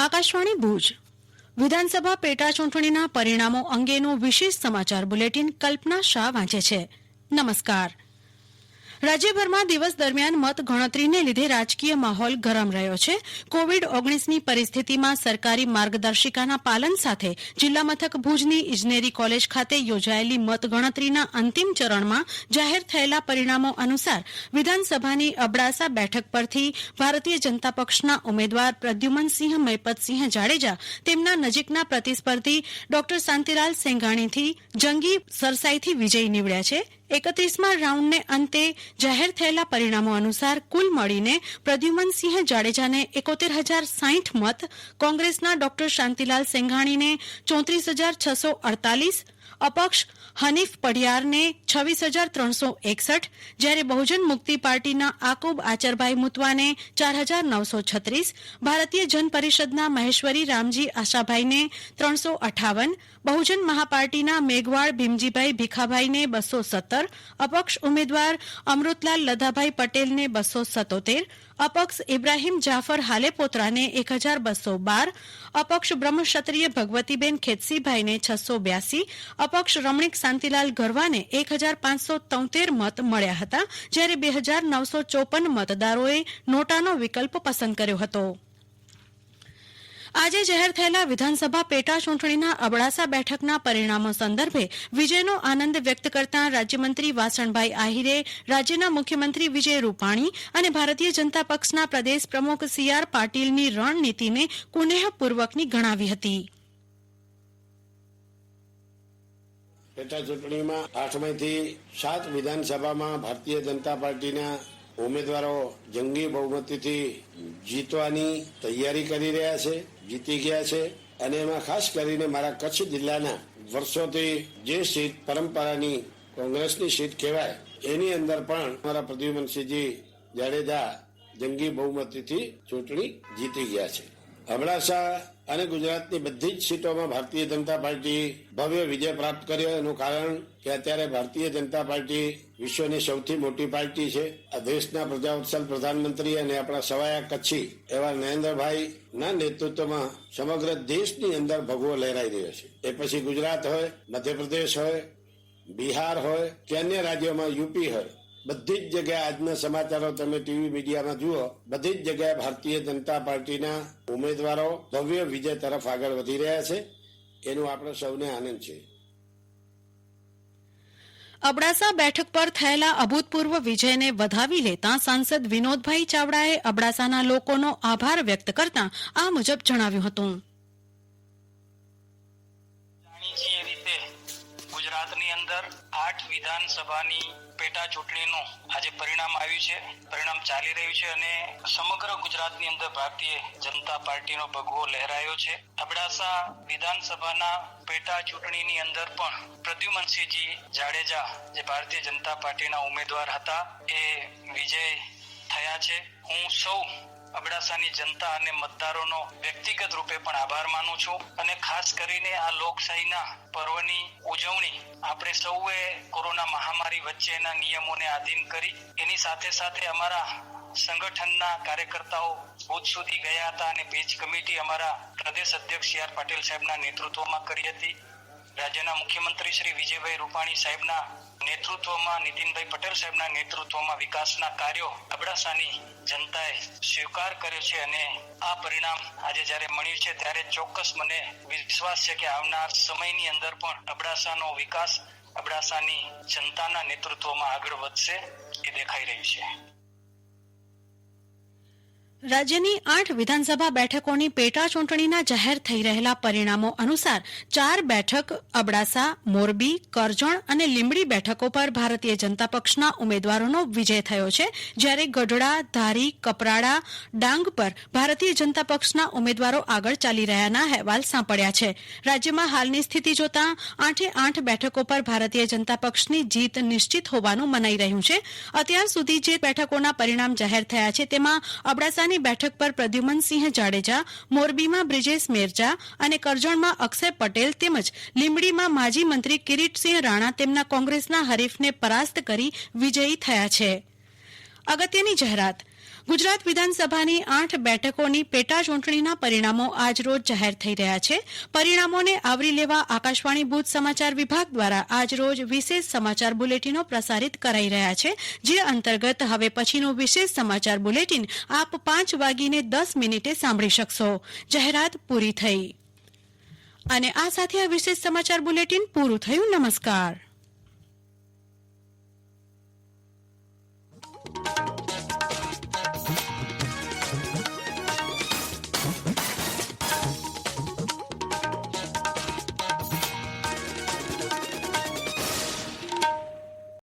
આકાશવાણી ભુજ. વિધાનસભા પેટા ચૂંટણીના પરિણામો અંગેનું વિશેષ સમાચાર બુલેટિન કલ્પના શાહ વાંચે છે. નમસ્કાર. રાજ્યભરમાં દિવસ દરમિયાન મત ગણતરીને લીધે રાજકીય માહોલ ગરમ રહ્યો છે. કોવિડ ઓગણીસની પરિસ્થિતિમાં સરકારી માર્ગદર્શિકાના પાલન સાથે જિલ્લા મથક ભુજની ઇજનેરી કોલેજ ખાતે યોજાયેલી મતગણતરીના અંતિમ ચરણમાં જાહેર થયેલા પરિણામો અનુસાર વિધાનસભાની અબડાસા બેઠક પરથી ભારતીય જનતા પક્ષના ઉમેદવાર પ્રદ્યુમનસિંહ મૈપતસિંહ જાડેજા તેમના નજીકના પ્રતિસ્પર્ધી ડોક્ટર શાંતિલાલ સેંઘાણીથી જંગી સરસાઈથી વિજયી નીવડ્યા છે. એકત્રીસમાં રાઉન્ડને અંતે જાહેર થયેલા પરિણામો અનુસાર કુલ મળીને પ્રદ્યુમનસિંહ જાડેજાને એકોતેર હજાર સાઠ મત, કોંગ્રેસના ડોક્ટર શાંતિલાલ સેંઘાણીને ચોત્રીસ હજાર છસો અડતાલીસ અપક્ષ હનીફ પડિયારને છવ્વીસ હજાર ત્રણસો એકસઠ, જ્યારે બહુજન મુક્તિ પાર્ટીના આકુબ આચરભાઈ મુતવાને ચાર હજાર નવસો છત્રીસ, ભારતીય જન પરિષદના મહેશ્વરી રામજી આશાભાઈને ત્રણસો અઠાવન, બહુજન મહાપાર્ટીના મેઘવાળ ભીમજીભાઈ ભીખાભાઈને બસો સત્તર, અપક્ષ ઉમેદવાર અમૃતલાલ લધાભાઈ પટેલને બસો સત્તોતેર અપક્ષ ઇબ્રાહીમ જાફર હાલેપોત્રાને એક હજાર બસો બાર, અપક્ષ બ્રહ્મક્ષત્રિય ભગવતીબેન ખેતસીભાઈને છસો બ્યાસી, અપક્ષ રમણીક શાંતિલાલ ગરવાને એક હજાર પાંચસો તોતેર મત મળ્યા હતા, જ્યારે બે હજાર નવસો ચોપન મતદારોએ નોટાનો વિકલ્પ પસંદ કર્યો હતો. આજે જાહેર થયેલા વિધાનસભા પેટા ચૂંટણીના અબડાસા બેઠકના પરિણામો સંદર્ભે વિજયનો આનંદ વ્યક્ત કરતા રાજ્યમંત્રી વાસણભાઈ આહિરે, રાજ્યના મુખ્યમંત્રી વિજય રૂપાણી અને ભારતીય જનતા પક્ષના પ્રદેશ પ્રમુખ સી આર પાટીલની રણનીતિને કુનેહપૂર્વકની ગણાવી હતી. પેટા ચૂંટણીમાં આઠમાંથી સાત વિધાનસભામાં ભારતીય જનતા પાર્ટીના ઉમેદવારો જંગી બહુમતીથી જીતવાની તૈયારી કરી રહ્યા છે, જીતી ગયા છે અને એમાં ખાસ કરીને મારા કચ્છ જિલ્લાના વર્ષોથી જે સીટ પરંપરાની કોંગ્રેસની સીટ કહેવાય, એની અંદર પણ મારા પ્રદ્યુમનસિંહજી જાડેજા જંગી બહુમતીથી ચૂંટણી જીતી ગયા છે. અબડાસા અને ગુજરાતની બધી જ સીટોમાં ભારતીય જનતા પાર્ટી ભવ્ય વિજય પ્રાપ્ત કર્યો એનું કારણ કે અત્યારે ભારતીય જનતા પાર્ટી વિશ્વની સૌથી મોટી પાર્ટી છે. આ દેશના પ્રજાવત્સલ પ્રધાનમંત્રી અને આપણા સવાયા કચ્છી એવા નરેન્દ્રભાઈ ના નેતૃત્વમાં સમગ્ર દેશની અંદર ભગવો લહેરાઈ રહ્યો છે. એ પછી ગુજરાત હોય, મધ્યપ્રદેશ હોય, બિહાર હોય, કે અન્ય રાજ્યોમાં યુપી હોય બધી જ જગ્યાએ આજના સમાચારો તમે ટીવી મીડિયામાં જુઓ, બધી જ જગ્યાએ ભારતીય જનતા પાર્ટીના ઉમેદવારો ભવ્ય વિજય તરફ આગળ વધી રહ્યા છે. એનું આપણે સૌને આનંદ છે. અબડાસા બેઠક પર થયેલા અભૂતપૂર્વ વિજયને વધાવી લેતા સાંસદ વિનોદભાઈ ચાવડાએ અબડાસાના લોકોનો આભાર વ્યક્ત કરતા આ મુજબ જણાવ્યું હતું. અંદર આઠ વિધાનસભાની પેટા ચૂંટણીનું આજે પરિણામ આવ્યું છે. પરિણામ ચાલી રહ્યું છે અને સમગ્ર ગુજરાતની અંદર ભારતીય જનતા પાર્ટીનો ભગવો લહેરાયો છે. અબડાસા વિધાનસભાના પેટા ચૂંટણીની અંદર પણ પ્રદ્યુમનસિંહજી જાડેજા, જે ભારતીય જનતા પાર્ટીના ઉમેદવાર હતા, એ વિજય થયા છે. હું સૌ અબડાસાની જનતા અને મતદારોનો વ્યક્તિગત રૂપે પણ આભાર માનું છું અને ખાસ કરીને આ લોકશાહીના પર્વની ઉજવણી આપણે સૌએ કોરોના મહામારી વચ્ચેના નિયમોને આધીન કરી, એની સાથે સાથે અમારા સંગઠનના કાર્યકર્તાઓ બુથ સુધી ગયા હતા અને પેજ કમિટી અમારા પ્રદેશ અધ્યક્ષ સી આર પાટીલ સાહેબના નેતૃત્વમાં કરી હતી. રાજ્યના મુખ્યમંત્રી શ્રી વિજયભાઈ રૂપાણી સાહેબના નેતૃત્વમાં, નીતિનભાઈ પટેલ સાહેબના નેતૃત્વમાં વિકાસના કાર્યો અબડાસાની જનતાએ સ્વીકાર કર્યો છે અને આ પરિણામ આજે જ્યારે મળ્યું છે ત્યારે ચોક્કસ મને વિશ્વાસ છે કે આવનાર સમયની અંદર પણ અબડાસાનો વિકાસ અબડાસાની જનતાના નેતૃત્વમાં આગળ વધશે એ દેખાઈ રહ્યું છે. રાજ્યની આઠ વિધાનસભા બેઠકોની પેટા ચૂંટણીના જાહેર થઈ રહેલા પરિણામો અનુસાર ચાર બેઠક, અબડાસા, મોરબી, કરજણ અને લીંબડી બેઠકો પર ભારતીય જનતા પક્ષના ઉમેદવારોનો વિજય થયો છે. જ્યારે ગઢડા, ધારી, કપરાડા, ડાંગ પર ભારતીય જનતા પક્ષના ઉમેદવારો આગળ ચાલી રહ્યાના અહેવાલ સાંપડ્યા છે. રાજ્યમાં હાલની સ્થિતિ જોતા આઠે આઠ બેઠકો પર ભારતીય જનતા પક્ષની જીત નિશ્ચિત હોવાનું મનાઈ રહ્યું છે. અત્યાર સુધી જે બેઠકોના પરિણામ જાહેર થયા છે તેમાં અબડાસા અબડાસાની બેઠક પર પ્રદ્યુમનસિંહ જાડેજા, મોરબીમાં બ્રિજેશ મેરજા અને કરજણમાં અક્ષય પટેલ તેમજ લીંબડીમાં માજી મંત્રી કિરીટસિંહ રાણા તેમના કોંગ્રેસના હરીફને પરાસ્ત કરી વિજયી થયા છે. અગત્યની જાહેરાત ગુજરાત વિધાનસભાની આઠ બેઠકોની પેટા ચૂંટણીના પરિણામો આજરોજ જાહેર થઈ રહ્યા છે. પરિણામોને આવરી લેવા આકાશવાણી ભુજ સમાચાર વિભાગ દ્વારા આજરોજ વિશેષ સમાચાર બુલેટિનો પ્રસારિત કરાઈ રહ્યા છે, જે અંતર્ગત હવે પછીનું વિશેષ સમાચાર બુલેટિન આપ પાંચ વાગીને દસ મિનિટે સાંભળી શકશો. જાહેરાત પૂરી થઈ. અને આ સાથે આ વિશેષ સમાચાર બુલેટિન પૂરું થયું. નમસ્કાર.